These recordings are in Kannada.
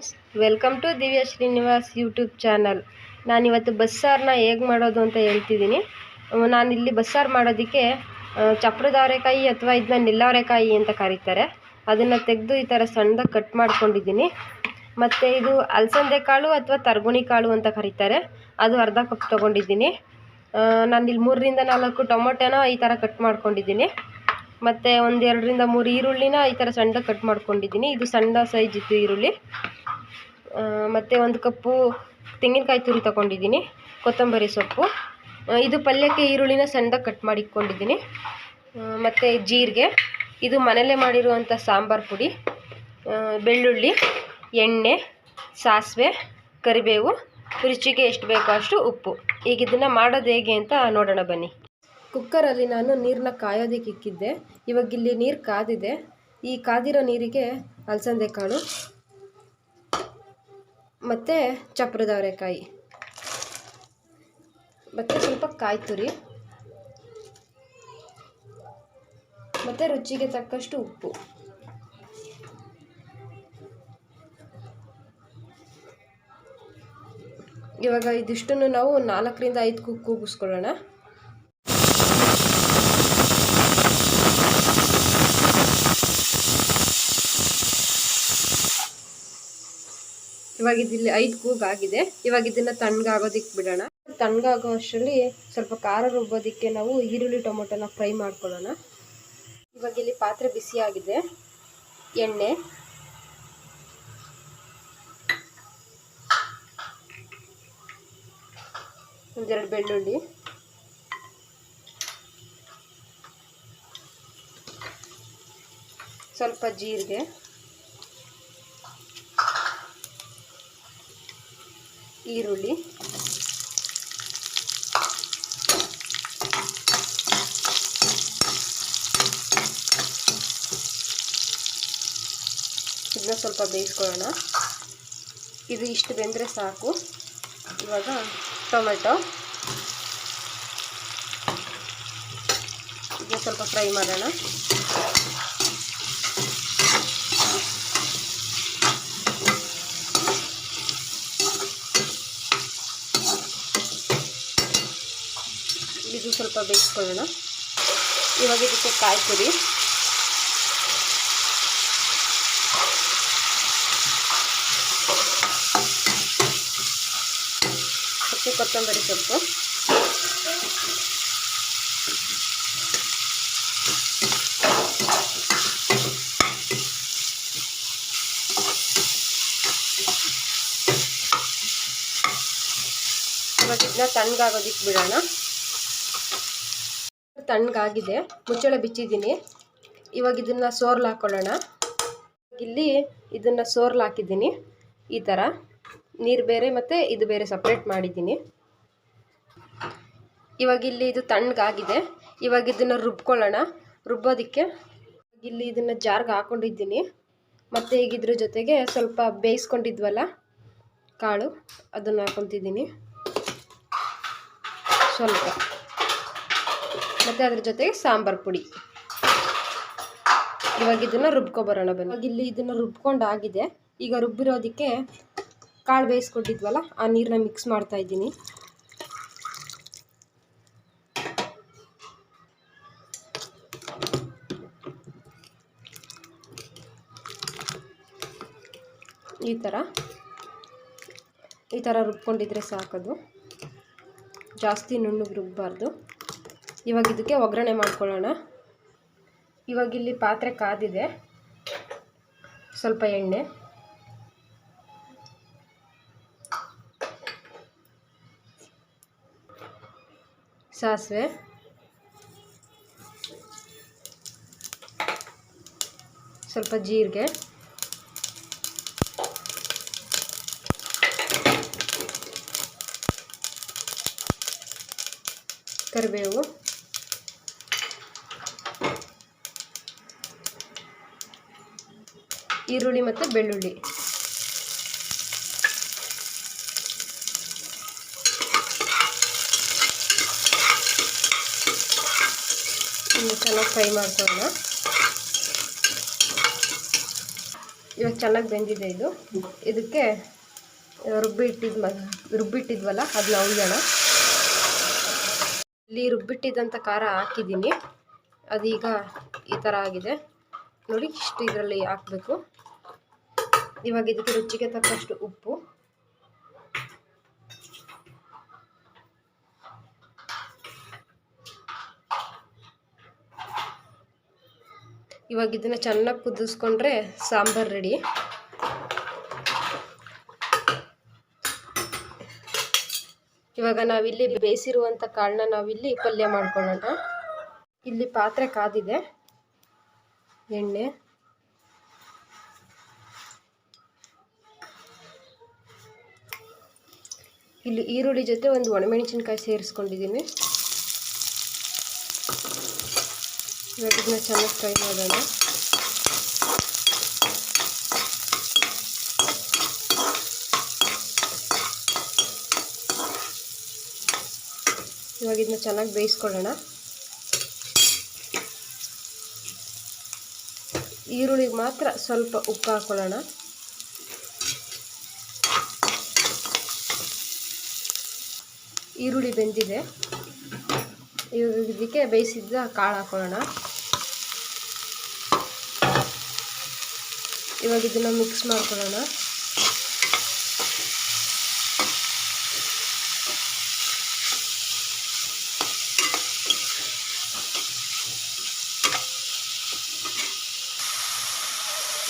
ಫ್ರೆಂಡ್ಸ್ ವೆಲ್ಕಮ್ ಟು ದಿವ್ಯ ಶ್ರೀನಿವಾಸ್ ಯೂಟ್ಯೂಬ್ ಚಾನಲ್ ನಾನಿವತ್ತು ಬಸ್ಸಾರನ್ನ ಹೇಗೆ ಮಾಡೋದು ಅಂತ ಹೇಳ್ತಿದ್ದೀನಿ. ನಾನಿಲ್ಲಿ ಬಸ್ಸಾರು ಮಾಡೋದಕ್ಕೆ ಚಪ್ರದ ಅವರೆಕಾಯಿ ಅಥವಾ ಇದನ್ನ ನಿಲ್ಲವರೆಕಾಯಿ ಅಂತ ಕರೀತಾರೆ. ಅದನ್ನು ತೆಗೆದು ಈ ಥರ ಸಣ್ಣದಾಗಿ ಕಟ್ ಮಾಡ್ಕೊಂಡಿದ್ದೀನಿ. ಮತ್ತು ಇದು ಅಲಸಂದೆ ಕಾಳು ಅಥವಾ ತರ್ಗುಣಿ ಕಾಳು ಅಂತ ಕರೀತಾರೆ. ಅದು ಅರ್ಧ ಕಪ್ ತೊಗೊಂಡಿದ್ದೀನಿ. ನಾನಿಲ್ಲಿ ಮೂರರಿಂದ ನಾಲ್ಕು ಟೊಮೊಟೊನ ಈ ಥರ ಕಟ್ ಮಾಡ್ಕೊಂಡಿದ್ದೀನಿ. ಮತ್ತು ಒಂದು ಎರಡರಿಂದ ಮೂರು ಈರುಳ್ಳಿನ ಈ ಥರ ಸಣ್ಣದಾಗಿ ಕಟ್ ಮಾಡ್ಕೊಂಡಿದ್ದೀನಿ. ಇದು ಸಣ್ಣ ಸೈಜ್ ಇತ್ತು ಈರುಳ್ಳಿ. ಮತ್ತು ಒಂದು ಕಪ್ಪು ತೆಂಗಿನಕಾಯಿ ತುರಿ ತಗೊಂಡಿದ್ದೀನಿ, ಕೊತ್ತಂಬರಿ ಸೊಪ್ಪು. ಇದು ಪಲ್ಯಕ್ಕೆ ಈರುಳ್ಳಿನ ಸಣ್ಣದಾಗಿ ಕಟ್ ಮಾಡಿ ಇಟ್ಕೊಂಡಿದ್ದೀನಿ ಮತ್ತು ಜೀರಿಗೆ, ಇದು ಮನೆಯಲ್ಲೇ ಮಾಡಿರುವಂಥ ಸಾಂಬಾರು ಪುಡಿ ಬೆಳ್ಳುಳ್ಳಿ, ಎಣ್ಣೆ, ಸಾಸಿವೆ, ಕರಿಬೇವು, ರುಚಿಗೆ ಎಷ್ಟು ಬೇಕೋ ಅಷ್ಟು ಉಪ್ಪು. ಈಗ ಇದನ್ನು ಮಾಡೋದು ಹೇಗೆ ಅಂತ ನೋಡೋಣ ಬನ್ನಿ. ಕುಕ್ಕರಲ್ಲಿ ನಾನು ನೀರನ್ನ ಕಾಯೋದಕ್ಕೆ ಇಕ್ಕಿದ್ದೆ. ಇವಾಗ ಇಲ್ಲಿ ನೀರು ಕಾದಿದೆ. ಈ ಕಾದಿರೋ ನೀರಿಗೆ ಅಲಸಂದೆ ಕಾಳು ಮತ್ತು ಚಪ್ರದ ಅವರೆಕಾಯಿ ಮತ್ತು ಸ್ವಲ್ಪ ಕಾಯಿ ತುರಿ. ಮತ್ತು ರುಚಿಗೆ ತಕ್ಕಷ್ಟು ಉಪ್ಪು. ಇವಾಗ ಇದಿಷ್ಟನ್ನು ನಾವು ನಾಲ್ಕರಿಂದ ಐದು ಕುಕ್ ಇವಾಗ ಇದಿಲ್ಲಿ ಐದು ಕೂಗಾಗಿದೆ ಇವಾಗ ಇದನ್ನ ತಣ್ಣಗಾಗೋದಿಕ್ಕೆ ಬಿಡೋಣ. ತಣ್ಣಗಾಗೋ ಅಷ್ಟರಲ್ಲಿ ಸ್ವಲ್ಪ ಖಾರ ರುಬ್ಬೋದಿಕ್ಕೆ ನಾವು ಈರುಳ್ಳಿ ಟೊಮೊಟೊನ ಫ್ರೈ ಮಾಡ್ಕೊಳ್ಳೋಣ. ಇವಾಗ ಇಲ್ಲಿ ಪಾತ್ರೆ ಬಿಸಿಯಾಗಿದೆ ಎಣ್ಣೆ. ಒಂದೆರಡು ಬೆಳ್ಳುಳ್ಳಿ. ಸ್ವಲ್ಪ ಜೀರಿಗೆ. ಈರುಳ್ಳಿ. ಇದನ್ನ ಸ್ವಲ್ಪ ಬೇಯಿಸ್ಕೊಳ್ಳೋಣ. ಇದು ಇಷ್ಟು ಬೆಂದರೆ ಸಾಕು. ಇವಾಗ ಟೊಮೆಟೊ. ಇದನ್ನ ಸ್ವಲ್ಪ ಫ್ರೈ ಮಾಡೋಣ ಇದು ಸ್ವಲ್ಪ ಬೇಯಿಸ್ಕೊಳ್ಳೋಣ. ಇವಾಗ ಇದಕ್ಕೆ ಕಾಯಿ ತುರಿ ಹಸಿ ಕೊತ್ತಂಬರಿ ಸೊಪ್ಪು. ಇವಾಗ ಇದನ್ನ ತಣ್ಣಗಾಗೋದಿಕ್ಕೆ ಬಿಡೋಣ. ತಣ್ಣಗಾಗಿದೆ. ಮುಚ್ಚಳ ಬಿಚ್ಚಿದ್ದೀನಿ. ಇವಾಗ ಇದನ್ನು ಸೋರ್ಲು ಹಾಕ್ಕೊಳ್ಳೋಣ ಇಲ್ಲಿ ಇದನ್ನು ಸೋರ್ಲು ಹಾಕಿದ್ದೀನಿ. ಈ ಥರ ನೀರು ಬೇರೆ ಮತ್ತು ಇದು ಬೇರೆ ಸಪ್ರೇಟ್ ಮಾಡಿದ್ದೀನಿ. ಇವಾಗ ಇಲ್ಲಿ ಇದು ತಣ್ಣಗಾಗಿದೆ. ಇವಾಗ ಇದನ್ನು ರುಬ್ಕೊಳ್ಳೋಣ. ರುಬ್ಬೋದಕ್ಕೆ ಇಲ್ಲಿ ಇದನ್ನು ಜಾರ್ಗೆ ಹಾಕ್ಕೊಂಡಿದ್ದೀನಿ ಮತ್ತು ಈಗ ಇದ್ರ ಜೊತೆಗೆ ಸ್ವಲ್ಪ ಬೇಯಿಸ್ಕೊಂಡಿದ್ವಲ್ಲ ಕಾಳು, ಅದನ್ನು ಹಾಕೊತಿದ್ದೀನಿ. ಸ್ವಲ್ಪ. ಮತ್ತು ಅದ್ರ ಜೊತೆಗೆ ಸಾಂಬಾರು ಪುಡಿ. ಇವಾಗ ಇದನ್ನು ರುಬ್ಕೊಬರೋಣ ಬನ್ನಿ. ಇವಾಗ ಇಲ್ಲಿ ಇದನ್ನು ರುಬ್ಕೊಂಡಾಗಿದೆ. ಈಗ ರುಬ್ಬಿರೋದಕ್ಕೆ ಕಾಳು ಬೇಯಿಸ್ಕೊಟ್ಟಿದ್ವಲ್ಲ, ಆ ನೀರನ್ನ ಮಿಕ್ಸ್ ಮಾಡ್ತಾ ಇದ್ದೀನಿ. ಈ ಥರ ಈ ಥರ ರುಬ್ಕೊಂಡಿದ್ರೆ ಸಾಕದು. ಜಾಸ್ತಿ ನುಣ್ಣಗೆ ರುಬ್ಬಾರ್ದು. ಇವಾಗ ಇದಕ್ಕೆ ಒಗ್ಗರಣೆ ಮಾಡ್ಕೊಳ್ಳೋಣ. ಇವಾಗ ಇಲ್ಲಿ ಪಾತ್ರೆ ಕಾದಿದೆ. ಸ್ವಲ್ಪ ಎಣ್ಣೆ. ಸಾಸಿವೆ. ಸ್ವಲ್ಪ ಜೀರಿಗೆ. ಕರಿಬೇವು. ಈರುಳ್ಳಿ ಮತ್ತು ಬೆಳ್ಳುಳ್ಳಿ. ಚೆನ್ನಾಗಿ ಫ್ರೈ ಮಾಡ್ಕೊಳ್ಳೋಣ. ಇವಾಗ ಚೆನ್ನಾಗಿ ಬೆಂದಿದೆ ಇದು. ಇದಕ್ಕೆ ರುಬ್ಬಿಟ್ಟಿದ್ ರುಬ್ಬಿಟ್ಟಿದ್ವಲ್ಲ ಅದನ್ನ ಉಯ್ಯೋಣ ಇಲ್ಲಿ ರುಬ್ಬಿಟ್ಟಿದ್ದಂಥ ಖಾರ ಹಾಕಿದ್ದೀನಿ. ಅದೀಗ ಈ ಥರ ಆಗಿದೆ. ನೋಡಿ, ಇಷ್ಟು ಇದರಲ್ಲಿ ಹಾಕಬೇಕು. ಇವಾಗ ಇದಕ್ಕೆ ರುಚಿಗೆ ತಕ್ಕಷ್ಟು ಉಪ್ಪು. ಇವಾಗ ಇದನ್ನ ಚೆನ್ನಾಗಿ ಕುದಿಸ್ಕೊಂಡ್ರೆ ಸಾಂಬಾರು ರೆಡಿ. ಇವಾಗ ನಾವಿಲ್ಲಿ ಬೇಯಿಸಿರುವಂಥ ಕಾಳನ್ನ ನಾವಿಲ್ಲಿ ಪಲ್ಯ ಮಾಡ್ಕೊಳ್ಳೋಣ. ಇಲ್ಲಿ ಪಾತ್ರೆ ಕಾದಿದೆ. ಎಣ್ಣೆ. ಇಲ್ಲಿ ಈರುಳ್ಳಿ ಜೊತೆ ಒಂದು ಒಣಮೆಣಸಿನ್ಕಾಯಿ ಸೇರಿಸ್ಕೊಂಡಿದ್ದೀನಿ. ಇವಾಗ ಇದನ್ನ ಚೆನ್ನಾಗಿ ಫ್ರೈ ಮಾಡೋಣ. ಇವಾಗ ಇದನ್ನ ಚೆನ್ನಾಗಿ ಬೇಯಿಸ್ಕೊಳ್ಳೋಣ. ಈರುಳ್ಳಿಗೆ ಮಾತ್ರ ಸ್ವಲ್ಪ ಉಪ್ಪು ಹಾಕೊಳ್ಳೋಣ. ಈರುಳ್ಳಿ ಬೆಂದಿದೆ. ಇದಕ್ಕೆ ಬೇಯಿಸಿದ್ದ ಕಾಳು ಹಾಕೊಳ್ಳೋಣ. ಇವಾಗ ಇದನ್ನು ಮಿಕ್ಸ್ ಮಾಡ್ಕೊಳ್ಳೋಣ.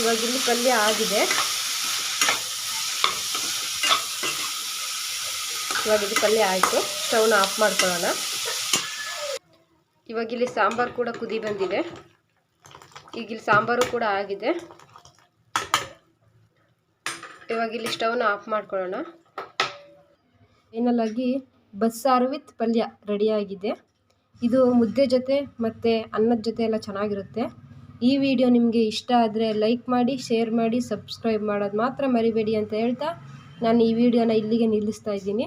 ಇವಾಗ ಇಲ್ಲಿ ಪಲ್ಯ ಆಗಿದೆ. ಇವಾಗ ಇದು ಪಲ್ಯ ಆಯಿತು ಸ್ಟವ್ನ ಆಫ್ ಮಾಡ್ಕೊಳ್ಳೋಣ. ಇವಾಗ ಇಲ್ಲಿ ಸಾಂಬಾರು ಕೂಡ ಕುದಿ ಬಂದಿದೆ. ಈಗ ಇಲ್ಲಿ ಸಾಂಬಾರು ಕೂಡ ಆಗಿದೆ. ಇವಾಗ ಇಲ್ಲಿ ಸ್ಟವ್ನ ಆಫ್ ಮಾಡ್ಕೊಳ್ಳೋಣ. ಫೈನಲಾಗಿ ಬಸ್ಸಾರು ವಿತ್ ಪಲ್ಯ ರೆಡಿಯಾಗಿದೆ ಇದು ಮುದ್ದೆ ಜೊತೆ ಮತ್ತು ಅನ್ನದ ಜೊತೆ ಎಲ್ಲ ಚೆನ್ನಾಗಿರುತ್ತೆ. ಈ ವಿಡಿಯೋ ನಿಮಗೆ ಇಷ್ಟ ಆದರೆ ಲೈಕ್ ಮಾಡಿ ಶೇರ್ ಮಾಡಿ ಸಬ್ಸ್ಕ್ರೈಬ್ ಮಾಡೋದು ಮಾತ್ರ ಮರಿಬೇಡಿ ಅಂತ ಹೇಳ್ತಾ ನಾನು ಈ ವಿಡಿಯೋನ ಇಲ್ಲಿಗೆ ನಿಲ್ಲಿಸ್ತಾ ಇದ್ದೀನಿ.